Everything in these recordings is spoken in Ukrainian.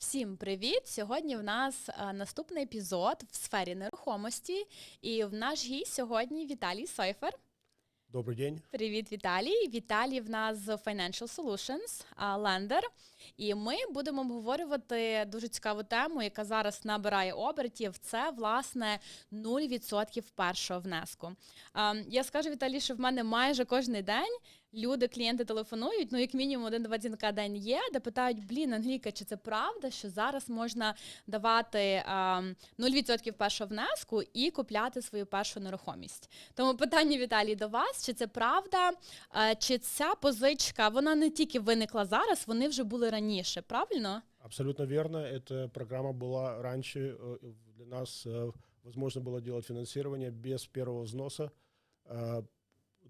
Всім привіт! Сьогодні в нас е, наступний епізод в сфері нерухомості. І в наш гість сьогодні Віталій Сойфер. Добрый день. Привіт, Віталій. Віталій в нас з Financial Solutions, лендер. І ми будемо обговорювати дуже цікаву тему, яка зараз набирає обертів. Це власне 0% першого внеску. Я скажу Віталій, що в мене майже кожен день люди, клієнти телефонують. Ну, як мінімум, один-два дзвінка день є, де питають: блін, Англійка, чи це правда, що зараз можна давати а, 0% першого внеску і купляти свою першу нерухомість? Тому питання Віталій до вас: чи це правда? Е, Чи ця позичка вона не тільки виникла зараз, вони вже були раніше, правильно? Абсолютно верно. Эта программа была раньше. э, Для нас э, возможно было делать финансирование без первого взноса э,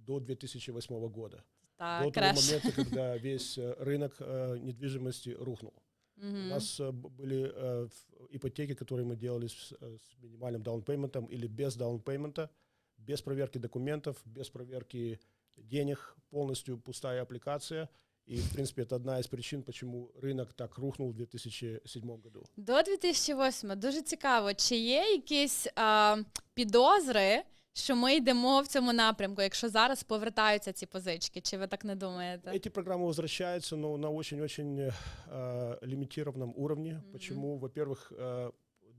до 2008 года. до Так, того краш. момента, когда весь э, рынок э, недвижимости рухнул. У Мгм. нас э, б- были э, в- ипотеки, которые мы делали с, э, с минимальным даунпейментом или без даунпеймента, без проверки документов, без проверки денег, полностью пустая аппликация. И, в принципе, это одна из причин, почему рынок так рухнул в 2007 году. До 2008 дуже цікаво, чи є якісь а, підозри, що ми йдемо в цьому напрямку, якщо зараз повертаються ці позички, чи ви так не думаєте? Эти программы возвращаются, но на очень-очень э, лимитированном уровне. Почему? Во-первых, э,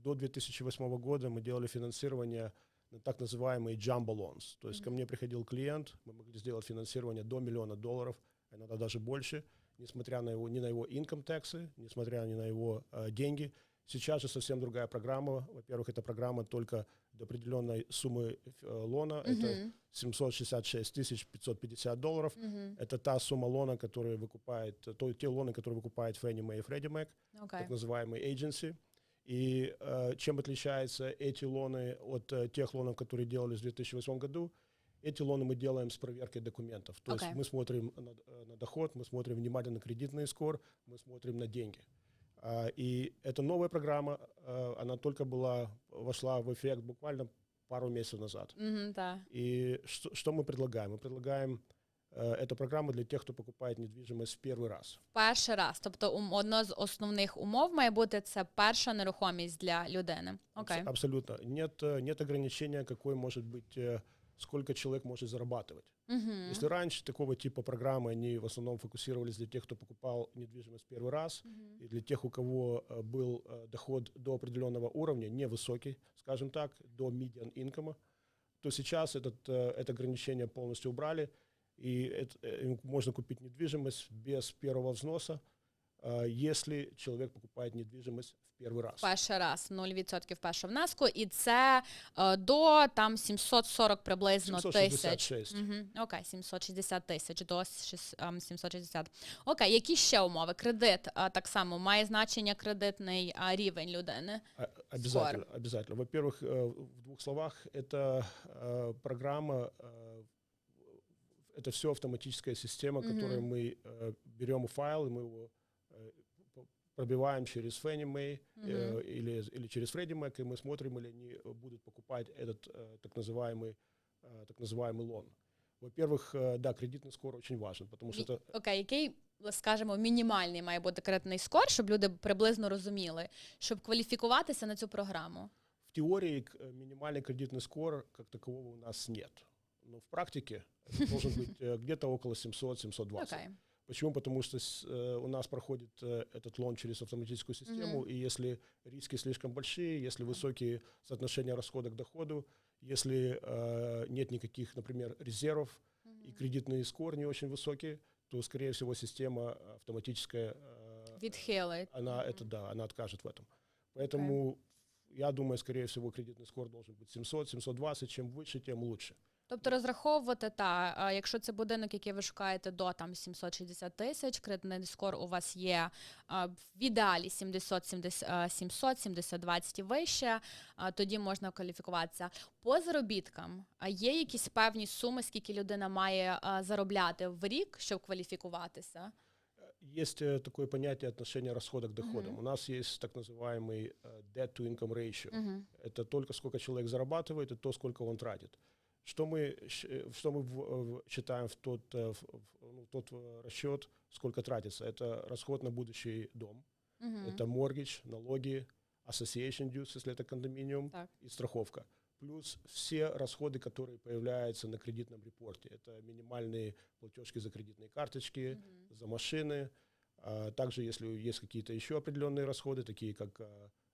до 2008 года мы делали финансирование на так называемые jumbo loans. То есть ко мне приходил клиент, мы могли сделать финансирование до миллиона долларов, а иногда даже больше, несмотря на его, ни на его income taxes, несмотря ни на его э, деньги. Сейчас же совсем другая программа. Во-первых, эта программа только до определенной суммы э, лона. Это Мгм. 766 тысяч 550 долларов. Мгм. Это та сумма лона, которую выкупает, то, те лоны, которые выкупает Fannie Mae и Freddie Mac, Окей. так называемые agency. И э, чем отличаются эти лоны от э, тех лонов, которые делались в 2008 году? Эти лоны мы делаем с проверкой документов. То Окей. есть мы смотрим на, э, на доход, мы смотрим внимательно на кредитный скор, мы смотрим на деньги. А, и эта новая программа, э, она только была, вошла в эффект буквально пару месяцев назад. Мгм, так. И что, что мы предлагаем? Мы предлагаем э, эту программу для тех, кто покупает недвижимость в первый раз. Перший раз. Тобто, ум- одно з основних умов має бути це перша нерухомість для людини. Абс- Окей. Абсолютно. Нет, э, нет ограничения, какой может быть, э, сколько человек может зарабатывать. Мгм. Если раньше такого типа программы, они в основном фокусировались для тех, кто покупал недвижимость первый раз, Мгм. и для тех, у кого э, был э, доход до определенного уровня, невысокий, скажем так, до median income, то сейчас этот, э, это ограничение полностью убрали, и это, э, можно купить недвижимость без первого взноса, э, если человек покупает недвижимость в первый раз. Перший раз 0% першого внеску, і це е, до там 740 приблизно тисяч. 766. Угу. Окей, 760 тисяч до шіс- ем, 760. Окей, які ще умови? Кредит е, так само має значення кредитний е, рівень людини. А- Обязательно, обязательно. Во-первых, э, в двух словах, это э, программа, э, это все автоматическая система, Мгм. которую мы э, берем файл, и мы его э, п- пробиваем через Fannie Mae Мгм. э, или, или через Freddie Mac, и мы смотрим, или они будут покупать этот э, так называемый, э, так называемый лон. Во-первых, э, да, кредитный скор очень важен, потому что Мі- это Окей, який, скажімо, мінімальний має бути кредитний скор, щоб люди приблизно розуміли, щоб кваліфікуватися на цю програму. В теории к- э, минимальный кредитный скор как такового у нас нет. Но в практике это должен быть э, где-то около 700-720. Окей. Почему? Потому что с- э, у нас проходит э, этот лон через автоматическую систему, и если риски слишком большие, если высокие соотношения расхода к доходу, если э, нет никаких, например, резервов, и кредитный скор не очень высокий, то, скорее всего, система автоматическая, э, Відхилить. она Мгм. это да, она откажет в этом. Поэтому я думаю, скорее всего, кредитный скор должен быть 700-720. Чем выше, тем лучше. Тобто розраховувати та, а, якщо це будинок, який ви шукаєте до там 760 тисяч, кредитний скор у вас є а, в ідеалі 700, 70, а, 700, 720 і вище, а, тоді можна кваліфікуватися. По заробіткам а є якісь певні суми, скільки людина має а, заробляти в рік, щоб кваліфікуватися? Э, Есть э, такое понятие отношения расхода к доходам. Мгм. У нас есть так называемый э, debt-to-income ratio. Угу. Это только сколько человек зарабатывает и то, сколько он тратит. Что мы, э, что мы в- считаем в тот, э, в- в- ну, тот э, расчет, сколько тратится? Это расход на будущий дом, Мгм. Это mortgage, налоги, association dues, если это кондоминиум, Так. и страховка. Плюс все расходы, которые появляются на кредитном репорте. Это минимальные платежки за кредитные карточки, Мгм. за машины. А также, если есть какие-то еще определенные расходы, такие как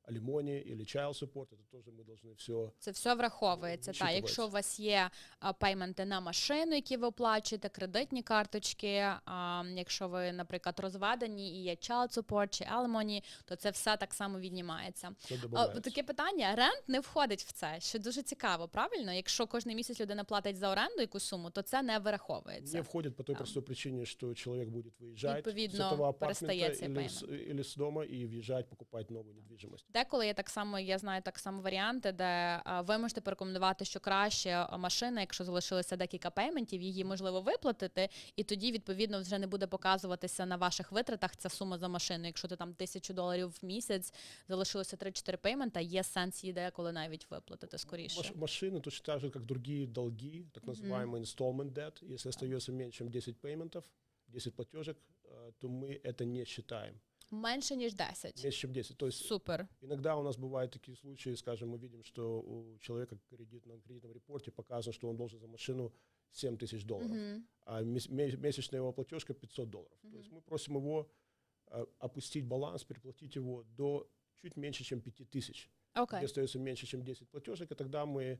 а, алимони или child support, это тоже мы должны все Це все враховується. Та, якщо Вичитувається. у вас є а, пейменти на машину, які ви оплачуєте, кредитні карточки, а, якщо ви, наприклад, розведені і є child support чи alimony, то це все так само віднімається. все А, добавляется. таке питання: рент не входить в це, що дуже цікаво, правильно? Якщо кожен місяць людина платить за оренду якусь суму, то це не вираховується. Не входит по той Да. простой причине, что человек будет выезжать с Відповідно, этого апартмента перестає цей или с, или с дома и въезжать, покупать новую недвижимость. Деколи є так само, я знаю так само варіанти, де а, ви можете порекомендувати, що краще а, машина, якщо залишилося декілька пейментів, її можливо виплатити, і тоді відповідно вже не буде показуватися на ваших витратах ця сума за машину. Якщо ти там тисячу доларів в місяць, залишилося 3-4 пеймента, є сенс її деколи навіть виплатити скоріше. Маш- машины точно так же, как другие долги, так Мгм. называемый installment debt. Если остается меньше, чем 10 пейментов, 10 платежек, э, то мы это не считаем. Менше ніж 10. Меньше, чем 10. То есть Супер. иногда у нас бывают такие случаи, скажем, мы видим, что у человека кредит, на кредитном репорте показано, что он должен за машину 7 тысяч долларов, Мгм. а мес- ме- месячная его платежка 500 долларов. То есть мы просим его э, опустить баланс, переплатить его до чуть меньше, чем 5 тысяч. Окей. где остается меньше, чем 10 платежек, и тогда мы э,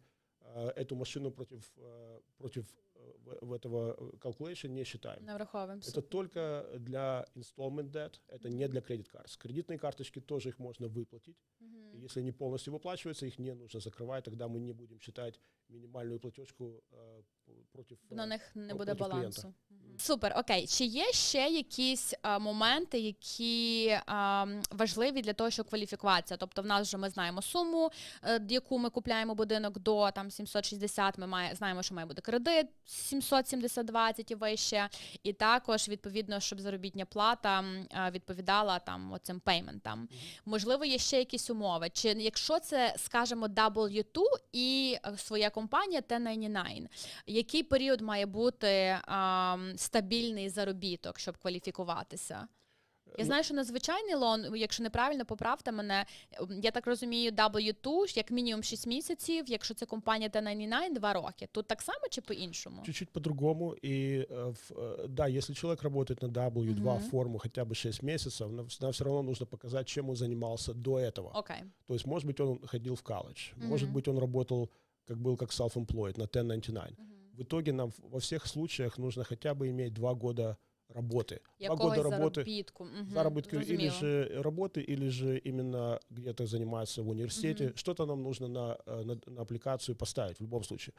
эту машину против, э, против э, в- в этого э, calculation не считаем. Не враховуємо. Это только для installment debt, это не для credit cards. Кредитные карточки тоже их можно выплатить. Мгм. И если они полностью выплачиваются, их не нужно закрывать, тогда мы не будем считать минимальную платежку э, п- против... э, на них не буде балансу. клієнта. Супер, окей. Чи є ще якісь а, моменти, які а, важливі для того, щоб кваліфікуватися? Тобто, в нас вже ми знаємо суму, е, яку ми купляємо будинок до там 760, Ми має знаємо, що має бути кредит 770-20 і вище, і також відповідно, щоб заробітня плата а, відповідала там оцим пейментам. Можливо, є ще якісь умови. Чи якщо це, скажімо, W2 і е, своя компанія 1099, який період має бути ам, стабільний заробіток, щоб кваліфікуватися? Я Ну, знаю, що на звичайний лон, якщо неправильно поправте мене, ем, я так розумію, W2 як мінімум 6 місяців, якщо це компанія 1099, 2 роки. Тут так само чи по-іншому? Чуть-чуть по-другому. И э, в- э, да, если человек работает на W2 Мгм. форму хотя бы 6 месяцев, нам, нам все равно нужно показать, чем он занимался до этого. Окей. То есть, может быть, он ходил в колледж, может Мгм. быть, он работал, как был как self-employed на 1099. В итоге нам во всех случаях нужно хотя бы иметь два года работы. Два Якогось года работы, заробітку. Мгм, заработка или зрозуміло. же работы, или же именно где-то заниматься в университете. Мгм. Что-то нам нужно на, э, на, на аппликацию поставить в любом случае.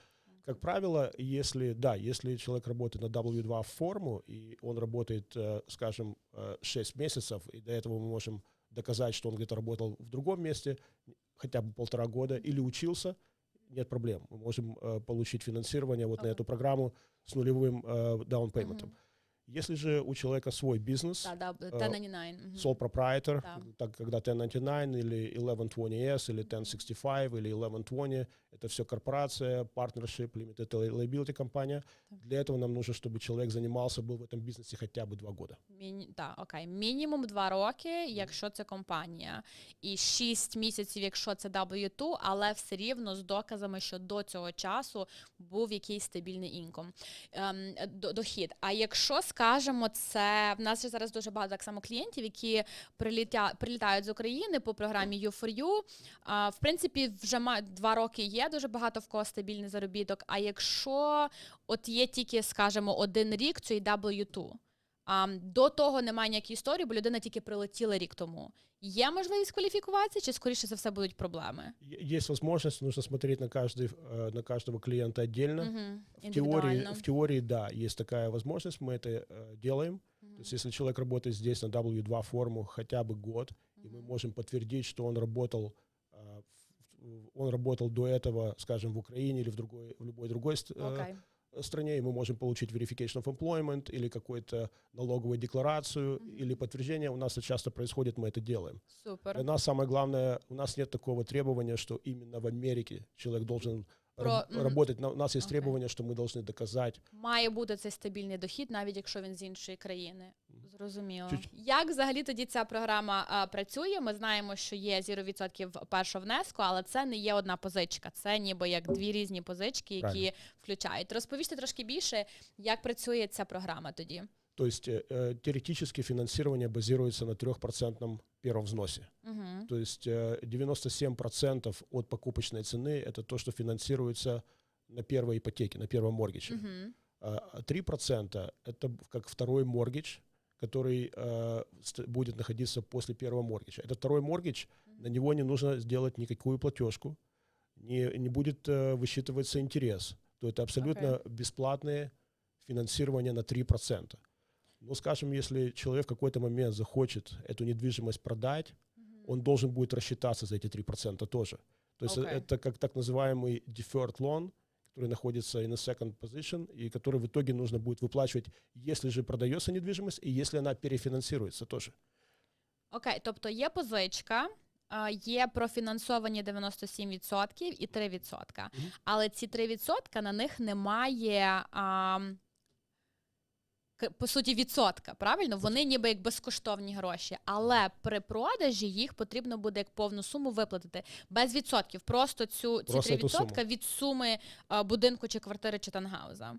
Как правило, если, да, если человек работает на W2 форму, и он работает, э, скажем, э, 6 месяцев, и до этого мы можем доказать, что он где-то работал в другом месте, хотя бы полтора года, или учился, нет проблем. Мы можем э, получить финансирование вот на Ага. эту программу с нулевым э, даунпейментом. Мгм. Если же у человека свой бизнес, Та, да, Э, 1099. мгм. sole proprietor, Да. так, когда 1099 или 1120S или 1065 или 1120, это все корпорация, partnership, limited liability компания. Так. Для этого нам нужно, чтобы человек занимался, был в этом бизнесе хотя бы два года. Міні... Так, окей. Мінімум два роки, якщо це компанія, і 6 місяців, якщо це W2, але все рівно з доказами, що до цього часу був якийсь стабільний інком, ем, до- дохід. А якщо скажемо, це в нас ще зараз дуже багато так само клієнтів, які прилітя... прилітають з України по програмі U4U. А, в принципі, вже ма... два роки є дуже багато в кого стабільний заробіток. А якщо от є тільки, скажімо, один рік, це і W2. А, до того немає ніякої історії, бо людина тільки прилетіла рік тому. Є можливість кваліфікуватися, чи скоріше за все будуть проблеми? Е- Есть возможность, нужно смотреть на, каждый, э, на каждого клиента отдельно. Угу. В теории, в теории, да, есть такая возможность, мы это э, делаем. То есть если человек работает здесь на W2 форму хотя бы год, и мы можем подтвердить, что он работал, а, в- в- он работал до этого, скажем, в Украине или в, другой, в любой другой ст- э, Окей. стране, и мы можем получить verification of employment или какую-то налоговую декларацию Мгм. или подтверждение. У нас это часто происходит, мы это делаем. Для Супер. нас самое главное, у нас нет такого требования, что именно в Америке человек должен про- раб- работать. На- У нас есть Окей. требования, что мы должны доказать. Має бути цей стабільний дохід, навіть якщо він з іншої країни. Зрозуміло. Чуть- Як взагалі тоді ця програма а, працює? Ми знаємо, що є 0% першого внеску, але це не є одна позичка. Це ніби як дві різні позички, які Правильно. включають. Розповісти трошки більше, як працює ця програма тоді. То есть э, э, теоретически финансирование базируется на 3% первом взносе. Угу. То есть э, 97% от покупочной цены это то, что финансируется на первой ипотеке, на первом моргиче. Угу. А 3% это б- как второй моргич, который э, будет находиться после первого моргича. Это второй моргич, на него не нужно сделать никакую платежку, не, не будет э, высчитываться интерес. То это абсолютно бесплатное финансирование на 3%. Ну, скажем, если человек в какой-то момент захочет эту недвижимость продать, он должен будет рассчитаться за эти 3% тоже. То есть э- Окей. это как так называемый deferred loan, который находится in a second position, и который в итоге нужно будет выплачивать, если же продается недвижимость, и если она перефинансируется тоже. Окей, тобто є позичка. а, Є профінансовані 97% і 3%. Мгм. Але ці 3% на них немає а, к- по суті відсотка. Правильно? Вони ніби як безкоштовні гроші. Але при продажі їх потрібно буде як повну суму виплатити без відсотків. Просто цю ці Просто 3% цю суму. від суми а, будинку чи квартири чи тангауза.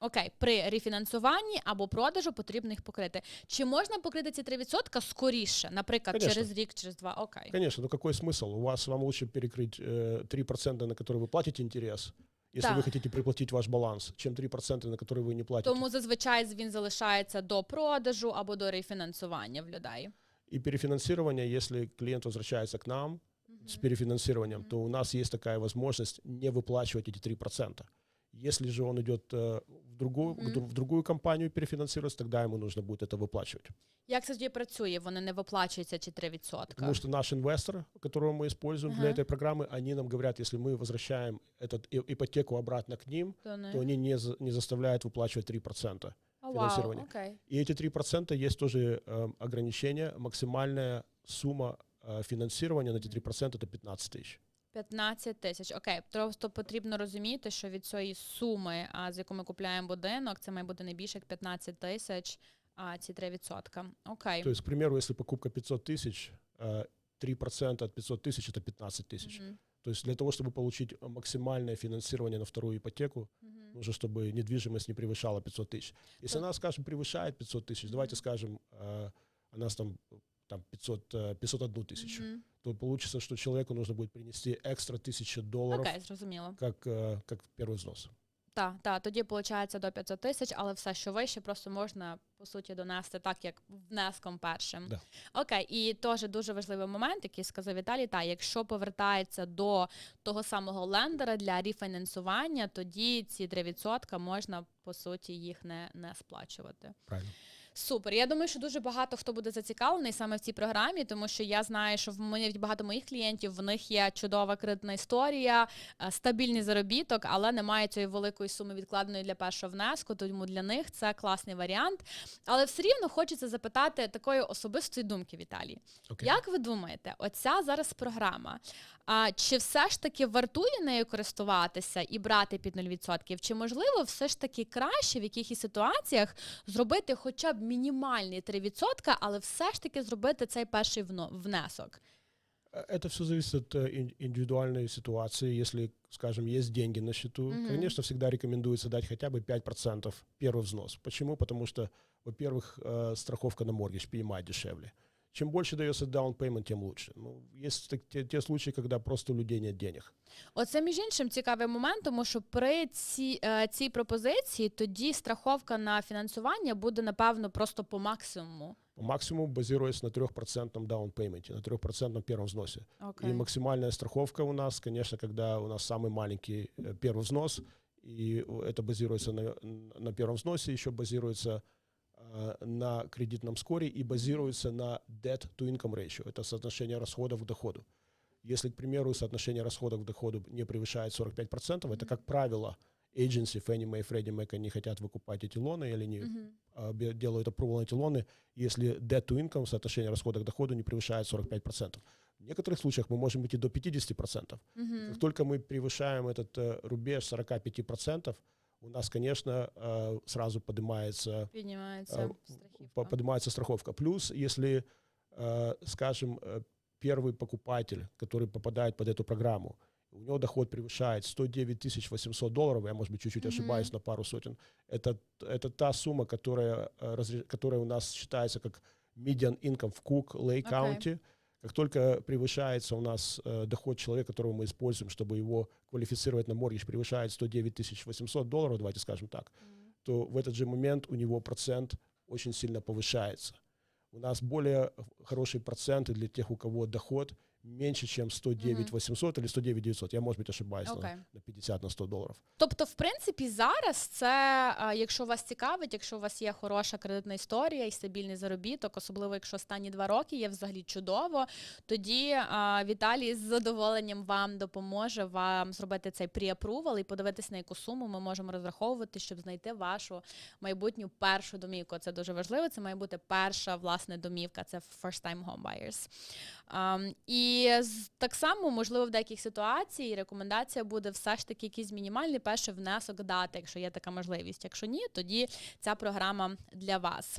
Окей, при рефінансуванні або продажу потрібно їх покрити. Чи можна покрити ці 3% скоріше, наприклад, Конечно. через рік, через два? Окей. Конечно, но какой смысл? У вас вам лучше перекрыть э, 3%, на которые вы платите интерес, если Да. вы хотите приплатить ваш баланс, чем 3%, на которые вы не платите. Тому зазвичай він залишається до продажу або до рефінансування в людей. И перефинансирование, если клиент возвращается к нам с перефинансированием, Мгм. то у нас есть такая возможность не выплачивать эти 3%. Если же он идет э, в, другую, Мгм. в дру- в другую компанию перефинансироваться, тогда ему нужно будет это выплачивать. Як це тоді працює? Вони не виплачуються чи 3%? Потому что наш инвестор, которого мы используем для Ага. этой программы, они нам говорят, если мы возвращаем этот и- ипотеку обратно к ним, То не. то они не, за- не заставляют выплачивать 3%. О, вау, фінансування. окей. И эти 3% есть тоже э, ограничение. Максимальная сумма э, финансирования на эти 3% это 15 тысяч. 15 тисяч. Окей, просто потрібно розуміти, що від цієї суми, а, з яку ми купляємо будинок, це має бути не більше як 15 тисяч, а ці 3%. Окей. То есть, к примеру, если покупка 500 тысяч, э, 3% от 500 тысяч это 15 тысяч. Мгм, То есть для того, чтобы получить максимальное финансирование на вторую ипотеку, мгм. нужно, чтобы недвижимость не превышала 500 тысяч. Если То- она, скажем, превышает 500 тысяч, давайте Мгм. скажем, э, она с там, там 500, э, 501 тысячу, Мгм. то получится, что человеку нужно будет принести экстра 1000 долларов, Окей, зрозуміло. как, э, как первый взнос. Так, так, тоді виходить до 500 тисяч, але все, що вище, просто можна по суті донести так, як внеском першим. Да. Окей, і теж дуже важливий момент, який сказав Віталій. Та якщо повертається до того самого лендера для рефінансування, тоді ці 3% можна по суті їх не, не сплачувати. Правильно. Супер. Я думаю, що дуже багато хто буде зацікавлений саме в цій програмі, тому що я знаю, що в мене багато моїх клієнтів в них є чудова кредитна історія, е, стабільний заробіток, але немає цієї великої суми відкладеної для першого внеску. Тому для них це класний варіант. Але все рівно хочеться запитати такої особистої думки, Віталій. Окей. Як ви думаєте, оця зараз програма? А чи все ж таки вартує нею користуватися і брати під 0%? Чи можливо все ж таки краще в якихось ситуаціях зробити хоча б мінімальний 3%, але все ж таки зробити цей перший вно- внесок? Э, Это все зависит от э, ин- индивидуальной ситуации. Если, скажем, есть деньги на счету, Мгм. конечно, всегда рекомендуется дать хотя бы 5% первый взнос. Почему? Потому что, во-первых, э, страховка на моргидж, PMI дешевле. Чем больше дается down payment, тем лучше. Ну, есть так- те, те случаи, когда просто у людей нет денег. Оце між іншим цікавий момент, тому що при ці, е, цій пропозиції тоді страховка на фінансування буде напевно просто по максимуму. По максимуму базируясь на 3% down payment, на 3% первом взносе. Окей. И максимальная страховка у нас, конечно, когда у нас самый маленький э, первый взнос, и это базируется на, на первом взносе, еще базируется э, на кредитном скоре и базируется на debt to income ratio. Это соотношение расходов к доходу. Если, к примеру, соотношение расходов к доходу не превышает 45%, это, как правило, agency Fannie Mae, Freddie Mac, они хотят выкупать эти лоны, или они бе- делают approval на эти лоны, если debt to income, соотношение расхода к доходу не превышает 45%. В некоторых случаях мы можем идти до 50%. Мгм. Как только мы превышаем этот э, рубеж 45%, у нас, конечно, э, сразу поднимается Піднімається э, страхівка. по- поднимается страховка. Плюс, если, э, скажем, э, первый покупатель, который попадает под эту программу, у него доход превышает 109 тысяч 800 долларов, я, может быть, чуть-чуть Мгм. ошибаюсь на пару сотен, это, это та сумма, которая, э, разре- которая у нас считается как median income в Cook, Lake Окей. County. Как только превышается у нас э, доход человека, которого мы используем, чтобы его квалифицировать на моргидж, превышает 109 тысяч 800 долларов, давайте скажем так, Мгм. то в этот же момент у него процент очень сильно повышается. У нас более хорошие проценты для тех, у кого доход меньше, чем 109 Мгм. 800 или 109 900. Я, может быть, ошибаюсь Окей. на, на 50, на 100 долларов. Тобто, в принципі, зараз це, а, якщо вас цікавить, якщо у вас є хороша кредитна історія і стабільний заробіток, особливо якщо останні два роки є взагалі чудово, тоді а, Віталій з задоволенням вам допоможе вам зробити цей pre-approval і подивитись на яку суму ми можемо розраховувати, щоб знайти вашу майбутню першу домівку. Це дуже важливо. Це має бути перша власне домівка. Це first time home buyers. Um, і з- так само, можливо, в деяких ситуаціях рекомендація буде все ж таки якийсь мінімальний перший внесок дати, якщо є така можливість. Якщо ні, тоді ця програма для вас.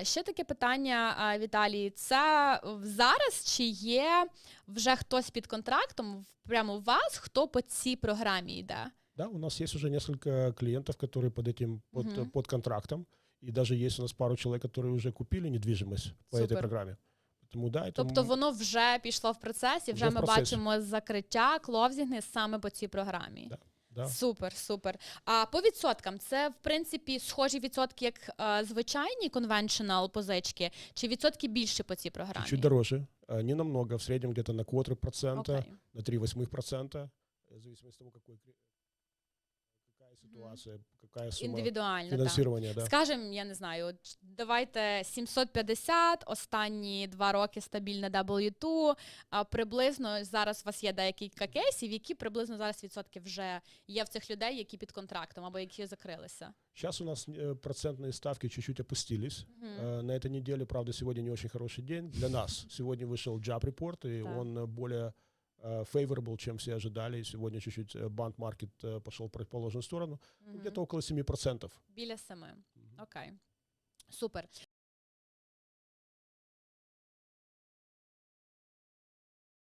Е, ще таке питання, е, Віталій: це зараз чи є вже хтось під контрактом, в- прямо у вас, хто по цій програмі йде? Да, у нас есть уже несколько клиентов, которые под этим, под, Мгм. под контрактом. И даже есть у нас пару человек, которые уже купили недвижимость по этой Супер. программе. Поэтому, да, это Тобто м- воно вже пішло в процес, і вже, Вже в ми процесі. бачимо закриття кловзінги саме по цій програмі. Да. да. Супер, супер. А по відсоткам це в принципі схожі відсотки, як е, звичайні conventional позички, чи відсотки більше по цій програмі? Чуть дороже, э, не намного, в среднем где-то на квартир процента, Окей. на 3 восьмых процента, э, в зависимости от того, какой, кре- какая ситуация, какая сумма Індивідуально. Так. финансирования. Да. Скажем, я не знаю, от давайте 750, останні два роки стабільне W2, а приблизно зараз у вас є декілька кейсів, які приблизно зараз відсотки вже є в цих людей, які під контрактом або які закрилися. Сейчас у нас э, процентные ставки чуть-чуть опустились. Мгм. Э, На этой неделе, правда, сегодня не очень хороший день для нас. Сегодня вышел job report, и Так. он э, более э, favorable, чем все ожидали. И сегодня чуть-чуть банк банд маркет э, пошел в противоположную сторону. Ну, Мгм. Где-то около 7%. Біля семи. Мгм. okay. Супер.